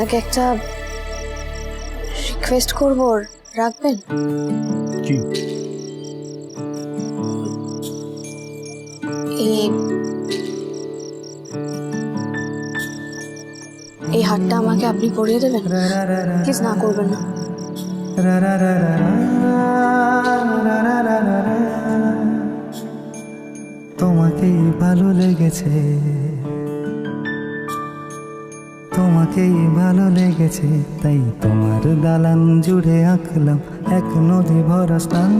আপনাকে একটা রিকোয়েস্ট করবো রাখবেন কি এই এই হারটা আমাকে আপনি পরিয়ে দেবেন প্লিজ না করবেন না তোমাকেই ভালো লেগেছে তোমাকেই ভালো লেগেছে, তাই তোমার দালান জুড়ে আঁকলাম এক নদী ভরা স্থান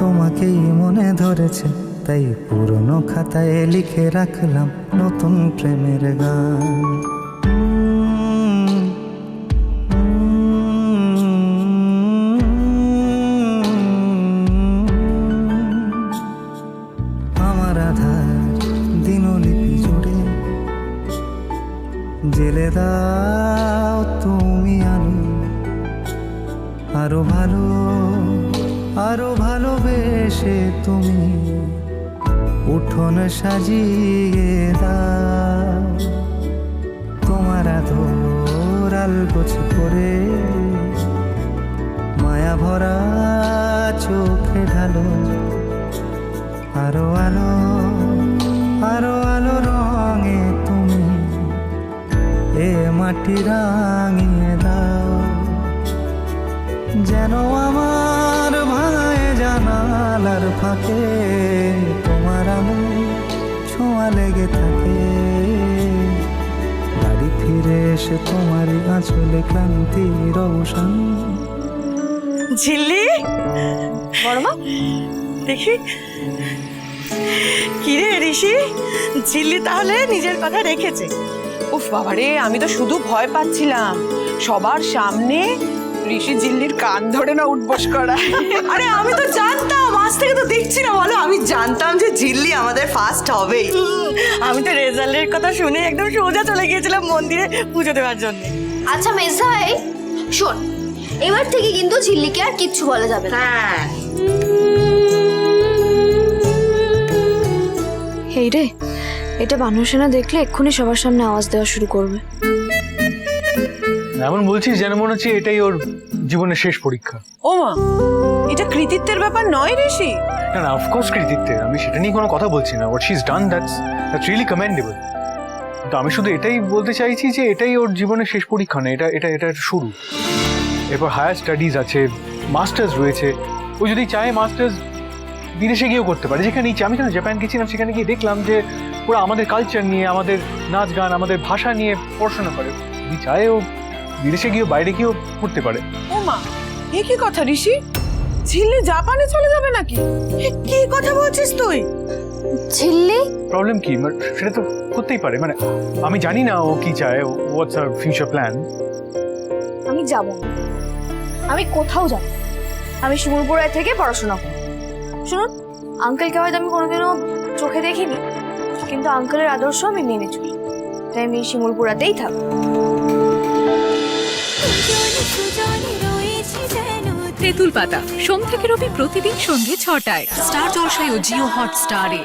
তোমাকেই মনে ধরেছে, তাই পুরনো খাতায় লিখে রাখলাম নতুন প্রেমের গান। আমার আধার দিনলিপি জেলে দাও তুমি আলো আরও ভালো, আরও ভালোবেসে তুমি। উঠোন সাজিয়ে দাও। তোমার আধর আলগোছ করে। মায়া ভরা চোখে ঢালো। মাটি রাঙিয়ে দাও। যেন আমার ভাঙায় জানালার ফাঁকে তোমার আলো ছোঁয়া লেগে থাকে। বাড়ি ফিরে এসে তোমারই আঁচলে ক্লান্তি রৌশন। ঝিল্লি? বড় মা, দেখি। কিরে ঋষি? ঝিল্লি তাহলে নিজের কথা রেখেছে। উফ বাবারে আমি তো শুধু ভয় পাচ্ছিলাম। সবার সামনে ঋষি জিল্লির কান ধরে না উঠবস করা। আরে আমি তো জানতাম আজ থেকে তো দেখছি না বলো। আমি জানতাম যে জিল্লি আমাদের ফার্স্ট হবেই। আমি তো রেজাল্টের কথা শুনে একদম সোজা চলে গিয়েছিলাম মন্দিরে পুজো দেওয়ার জন্য। আচ্ছা মেজাই শোন এবার থেকে কিন্তু ঝিল্লিকে আর কিচ্ছু বলা যাবে না। হ্যাঁ। এই রে এটা মানুষে না দেখলে এক্ষুনি সবার সামনে আওয়াজ দেওয়া শুরু করবে। এমন বলছিস যেন মনে হচ্ছে এটাই ওর জীবনের শেষ পরীক্ষা। ও মা এটা কৃতিত্বের ব্যাপার নয় ঋষি না না অফকোর্স কৃতিত্বের। আমি সেটা নিয়ে কোনো কথা বলছি না। What she is done that's that's really commendable তো আমি শুধু এটাই বলতে চাইছি যে এটাই ওর জীবনের শেষ পরীক্ষা না এটা এটা এটা শুরু। এরপর হায়ার স্টাডিজ আছে মাস্টার্স রয়েছে। ও যদি চায় মাস্টার্স বিদেশে গিয়েও করতে পারে। যেখানে ইচ্ছে আমি কেন জাপান গেছিলাম সেখানে গিয়ে দেখলাম যে ওরা আমাদের কালচার নিয়ে আমাদের নাচ গান আমাদের ভাষা নিয়ে পড়াশোনা করে। যদি চায় ও বিদেশে গিয়েও বাইরে গিয়েও করতে পারে। ও মা এ কি কথা ঋষি? ঝিল্লি জাপানে চলে যাবে নাকি? এ কি কথা বলছিস তুই? ঝিল্লি? প্রবলেম কি? মানে সেটা তো করতেই পারে। মানে আমি জানি না ও কি চায় হোয়াটস আর ফিউচার প্ল্যান আমি যাব আমি কোথাও যাব আমি শিমুলপুরায় থেকে পড়াশোনা করব। শুনুন আঙ্কেলকে হয়তো আমি কোনোদিনও চোখে দেখিনি, কিন্তু আঙ্কেলের আদর্শ আমি মেনে চলি। তাই আমি শিমুলপুরাতেই থাকব। তেঁতুল পাতা, সোম থেকে রবি প্রতিদিন সন্ধে ছটায়। স্টার জলসায় ও জিও হট স্টারে